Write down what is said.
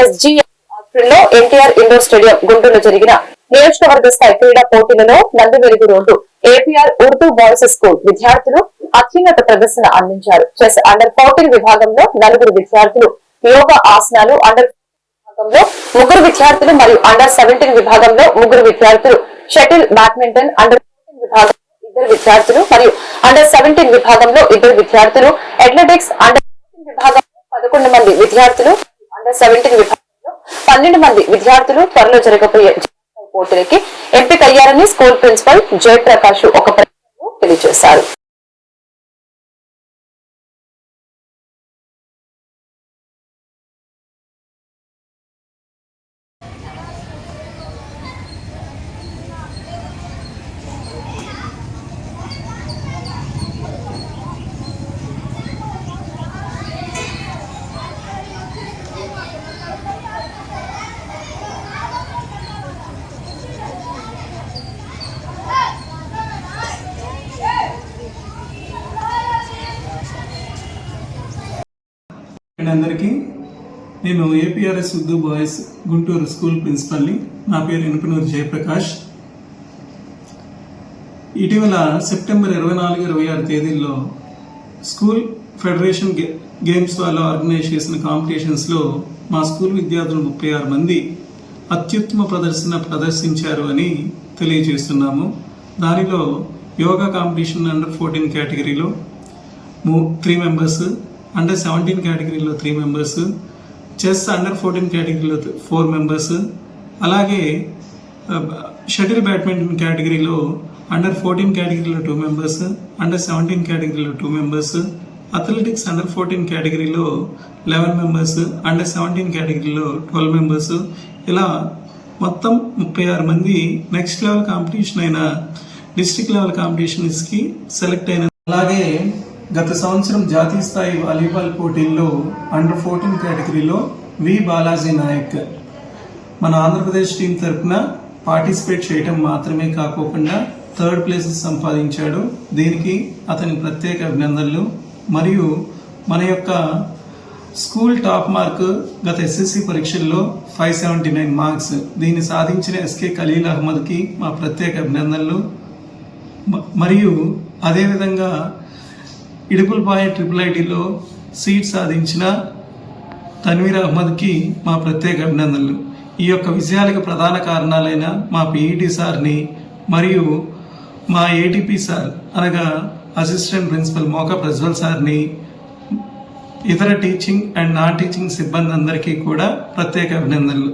SG లో NTR indoor stadium గుంటూరులో జరిగిన నియోజకవర్గ స్థాయి క్రీడా పోటీలలో Nandivelugu road APR Urdu boys school విద్యార్థులు అత్యున్నత ప్రదర్శన అందించారు. చెస్ అండర్ ఫోర్టీన్ విభాగంలో నలుగురు విద్యార్థులు యోగా ఆసనాలు అండర్ విభాగంలో ముగ్గురు విద్యార్థులు మరియు అండర్ సెవెంటీన్ విభాగంలో ముగ్గురు విద్యార్థులు షటిల్ బ్యాడ్మింటన్ అండర్ ఫోర్టీన్ విభాగంలో ఇద్దరు విద్యార్థులు మరియు అండర్ సెవెంటీన్ విభాగంలో ఇద్దరు విద్యార్థులు అథ్లెటిక్స్ అండర్ విభాగంలో పదకొండు మంది విద్యార్థులు సెవెంటీన్ విభాగంలో పన్నెండు మంది విద్యార్థులు త్వరలో జరగబోయే పోటీలకి ఎంపికయ్యారని స్కూల్ ప్రిన్సిపల్ జయప్రకాష్ ఒక ప్రకటనలో తెలియజేశారు. అండ్ అందరికీ నేను APRS Urdu boys Guntur school ప్రిన్సిపల్ని. నా పేరు ఎనుపనూరు జయప్రకాష్. ఇటీవల సెప్టెంబర్ ఇరవై నాలుగు ఇరవై ఆరు తేదీల్లో స్కూల్ ఫెడరేషన్ గే- గేమ్స్ వాళ్ళు ఆర్గనైజ్ చేసిన కాంపిటీషన్స్లో మా స్కూల్ విద్యార్థులు ముప్పై ఆరు మంది అత్యుత్తమ ప్రదర్శన ప్రదర్శించారు అని తెలియజేస్తున్నాము. దానిలో యోగా కాంపిటీషన్ అండర్ ఫోర్టీన్ కేటగిరీలో త్రీ మెంబర్స్ అండర్ సెవెంటీన్ కేటగిరీలో three members chess under fourteen కేటగిరీలో ఫోర్ మెంబర్స్ అలాగే షటిల్ బ్యాడ్మింటన్ కేటగిరీలో అండర్ ఫోర్టీన్ కేటగిరీలో టూ మెంబర్స్ అండర్ సెవెంటీన్ కేటగిరీలో two members athletics under fourteen కేటగిరీలో లెవెన్ మెంబర్స్ అండర్ సెవెంటీన్ కేటగిరీలో twelve members ఇలా మొత్తం ముప్పై ఆరు మంది నెక్స్ట్ లెవెల్ కాంపిటీషన్ అయిన డిస్ట్రిక్ట్ లెవెల్ కాంపిటీషన్స్కి సెలెక్ట్ అయిన అలాగే గత సంవత్సరం జాతీయ స్థాయి వాలీబాల్ పోటీల్లో అండర్ ఫోర్టీన్ కేటగిరీలో వి బాలాజీ నాయక్. మన ఆంధ్రప్రదేశ్ టీం తరఫున పార్టిసిపేట్ చేయటం మాత్రమే కాకోకుండా థర్డ్ ప్లేస్ సంపాదించాడు. దీనికి అతని ప్రత్యేక అభినందనలు. మరియు మన యొక్క స్కూల్ టాప్ మార్క్ గత ఎస్ఎస్సి పరీక్షల్లో ఫైవ్ సెవెంటీ నైన్ మార్క్స్ దీన్ని సాధించిన ఎస్కే ఖలీల్ అహ్మద్కి మా ప్రత్యేక అభినందనలు. మరియు అదేవిధంగా ఇడుపులపాయ ట్రిపుల్ ఐటీలో సీట్ సాధించిన తన్వీర్ అహ్మద్కి మా ప్రత్యేక అభినందనలు. ఈ యొక్క విజయాలకు ప్రధాన కారణాలైన మా పీఈటీ సార్ని మరియు మా ఏటీపీ సార్ అనగా అసిస్టెంట్ ప్రిన్సిపల్ మోకా ప్రజ్వల్ సార్ని ఇతర టీచింగ్ అండ్ నాన్ టీచింగ్ సిబ్బంది అందరికీ కూడా ప్రత్యేక అభినందనలు.